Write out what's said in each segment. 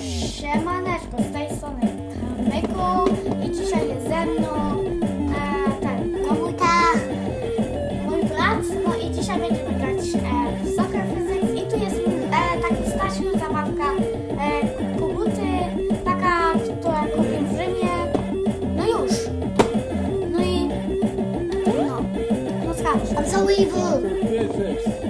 Siemaneczko, z tej strony Kamyku i dzisiaj jest ze mną e, ten, no mój, mój brat, no i dzisiaj będziemy grać e, w Soccer Physics. I tu jest e, taki Stasiu, zabawka e, Kubuty, taka, która kupił w Rzymie, no już, no i no, no skacz. I'm so evil.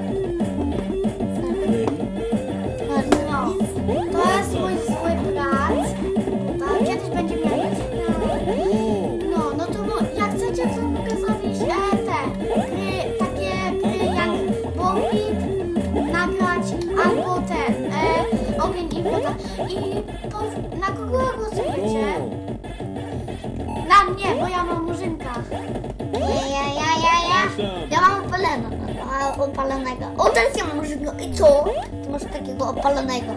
Opalonego. O, teraz ja mam murzynka. I co? Ty masz takiego opalonego.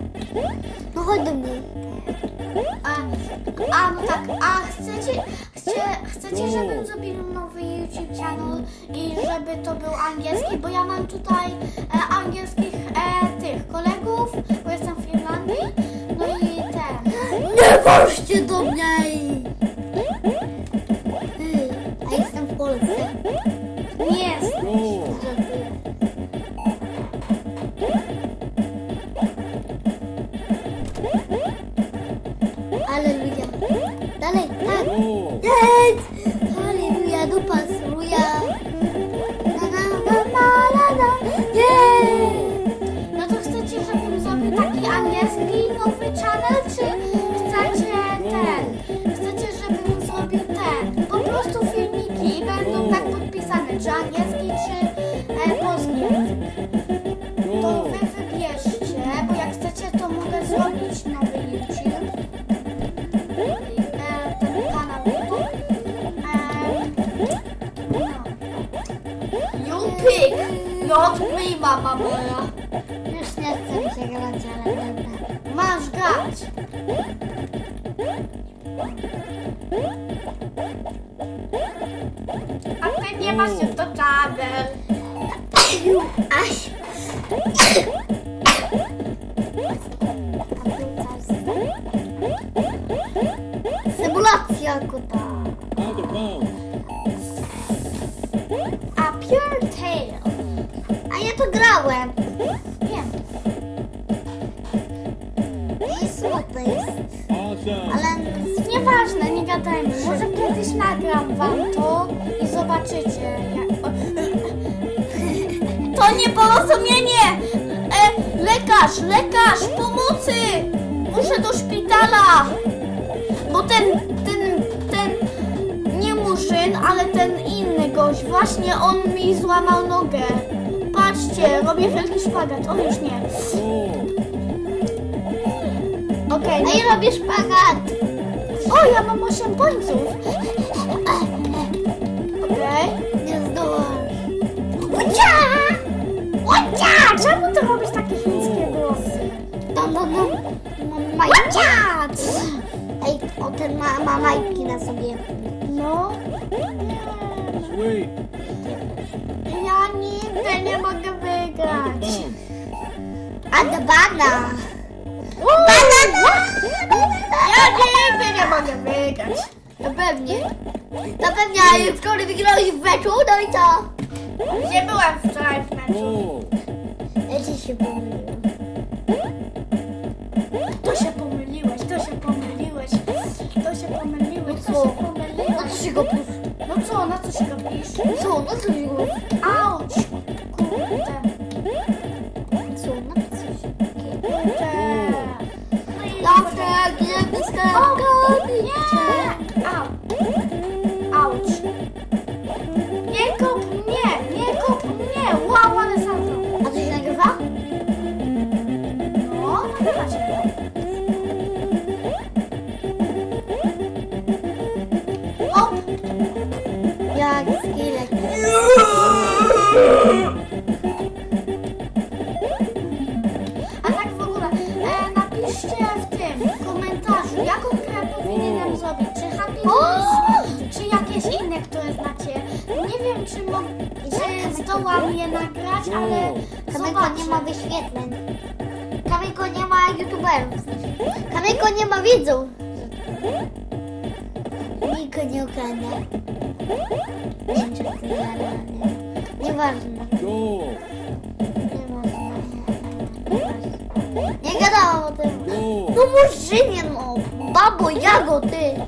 No chodź do mnie. A, a no tak, a chcecie, chcie, chcecie, żebym zrobił nowy YouTube channel i żeby to był angielski, bo ja mam tutaj e, angielskich e, tych kolegów, bo jestem w Irlandii, no i ten. Nie patrzcie do mnie! Dalej, tak. Jest! Aleluja, dupa sruja. Na, na, na, na, na, na. No to chcecie, żebym zrobił taki angielski nowy channel, czy chcecie ten? Chcecie, żebym zrobił ten? Po prostu filmiki będą tak podpisane, czy angielski, not me, mama moja. Już nie chcę mi się grać, ale będę. Masz grać. A ty nie masz już do tabel. Aś! Symulacja kuta. Ja to grałem. Wiem. I smutne jest. Ale Nieważne, nie gadajmy. Może kiedyś nagram wam to i zobaczycie. Jak... To nieporozumienie! E, lekarz, lekarz, pomocy! Muszę do szpitala! Bo ten, ten, ten, nie murzyn, ale ten inny gość, właśnie on mi złamał nogę. Patrzcie, robię wielki szpagat. O, już nie. Okej, a no ja robię szpagat. o, ja mam 8 końców. Okej. Nie zdołasz. Ucia! Ucia! Czemu ty robisz takie chińskie głosy? Dam, dam, dam. Mam. Ej, o ten ma, ma majtki na sobie. No. Ja nigdy nie mogę wygrać. A dbana. Banana! Ja nigdy nie mogę wygrać. To pewnie. To pewnie, ale wczoraj wygrałeś w meczu, no i co? Gdzie byłem wczoraj w meczu? Ja ci się pomyliłem. To się pomyliłeś, to się pomyliłeś. To się pomyliłeś, to się No pomyliłeś. co się go? No co, na co się robisz? Co? No co się go Auć! Napiszcie w tym komentarzu, jaką grę powinienem zrobić. Czy Happy Wheels, czy jakieś inne, które znacie. Nie wiem, czy, mo- czy zdołam je nagrać, ale Kamyko nie ma zobaczę. wyświetleń. Kamyko nie ma youtuberów. Majko nie ma widzów. Niko nie ogląda. Nie wiem, czy ja, ale. Nieważne. Go! Nie. Go! No murzynie, no. Babo Jago, ty.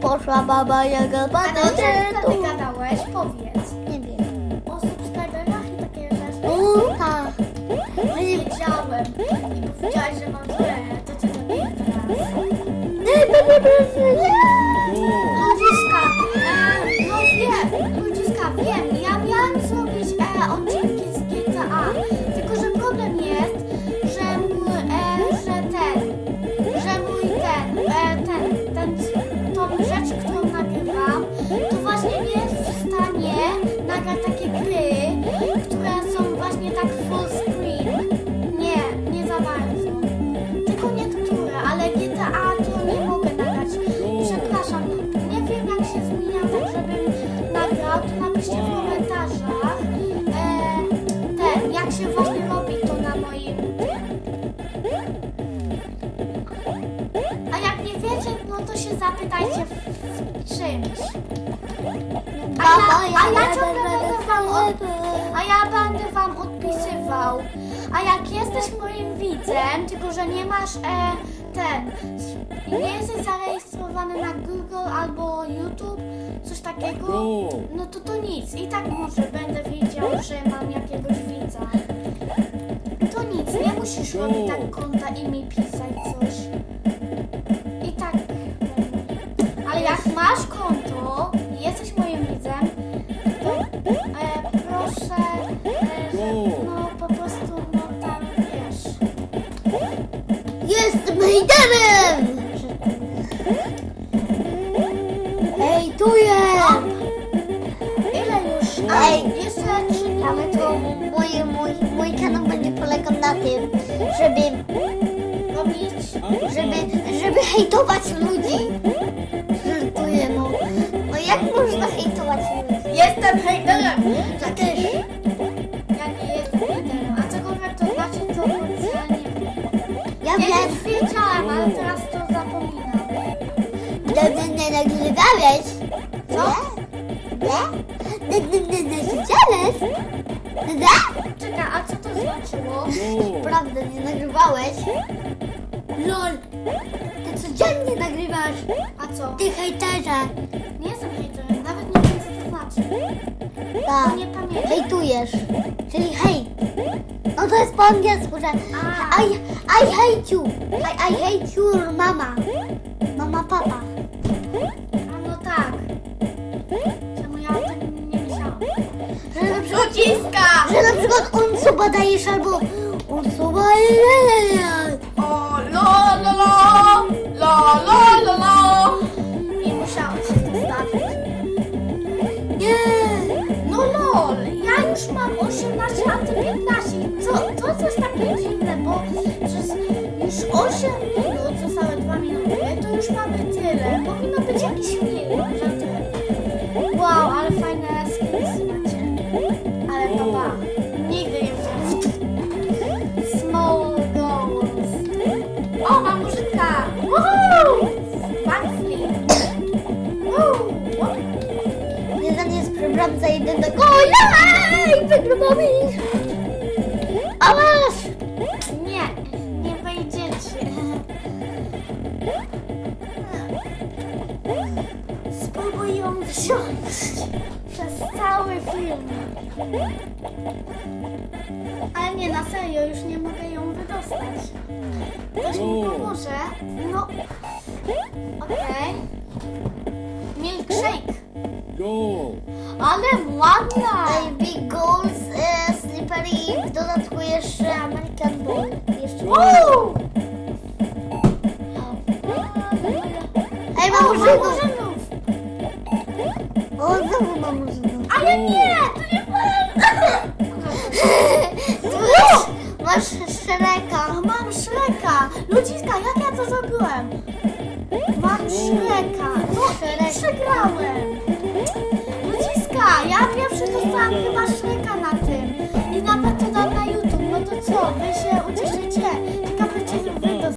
Poszła baba Jaga, A baba to czego ty tu. gadałeś? Powiedz. Nie wiem. O subskryberach i takie rzeczy. O, tak. Nie wiedziałem. I powiedziałaś, że mam złe. To cię zabiję teraz. Nie, nie, nie, nie. Go! To się zapytajcie w, w czymś. A ja, a ja ciągle będę wam od, a ja będę wam odpisywał. A jak jesteś moim widzem, tylko że nie masz e, ten, nie jesteś zarejestrowany na Google albo YouTube, coś takiego, Go! no to to nic. I tak może będę wiedział, że mam jakiegoś widza. To nic, nie musisz robić tak konta i mi pisać Hejterem! Ej, tu jest! Ile już? Ej. jeszcze trzy minuty. to, mój, mój, mój kanał będzie polegał na tym, żeby, Robić. żeby, żeby hejtować ludzi. Żartuję, no. No jak można hejtować ludzi? Jestem hejterem! Ja też. Wiedziałam, ale teraz to zapominam. że nie nagrywałeś. Co? Nie? Nie, nie, nie? Nie? Czekaj, a co to znaczyło? Prawda, nie nagrywałeś. LOL. Ty codziennie nagrywasz. A co? Ty hejterze. Nie jestem hejterem, nawet nie wiem, co to znaczy. Tak. Nie pamiętam. Hejtujesz. Czyli hejt. No to jest po angielsku, że A. I, I hate you. I, I hate your mama. Mama, papa. A no tak. Czemu ja o tym nie myślałam? Że na przykład, Ludziska! że na przykład on suba dajesz albo on suba O, lo, lo, lo! Lo, lo, lo, lo! 18, a ty 15. Co, to coś takie dziwne, bo przez już 8 minut, zostały 2 minuty, to już mamy tyle. Powinno być jakiś milion, żartuję. Wow, ale fajne skillsy macie. Ale papa, nigdy nie. Small goals. O, mam muzyka! Spróbuj ją wziąć przez cały film. Ale nie, na serio, już nie mogę ją wydostać. Ktoś mi pomoże? No, okej. Milkshake. Go! Ale ładna! Baby Goals, e, Slippery i w dodatku jeszcze American Ball. Jeszcze Uuu! Ej, mam murzynów! O, znowu mam. Ale nie, to nie masz, masz Shreka. A mam Shreka! Ludziska, jak ja to zrobiłem? Mam Shreka! No i przegrałem! Ludziska, ja pierwszy dostałam chyba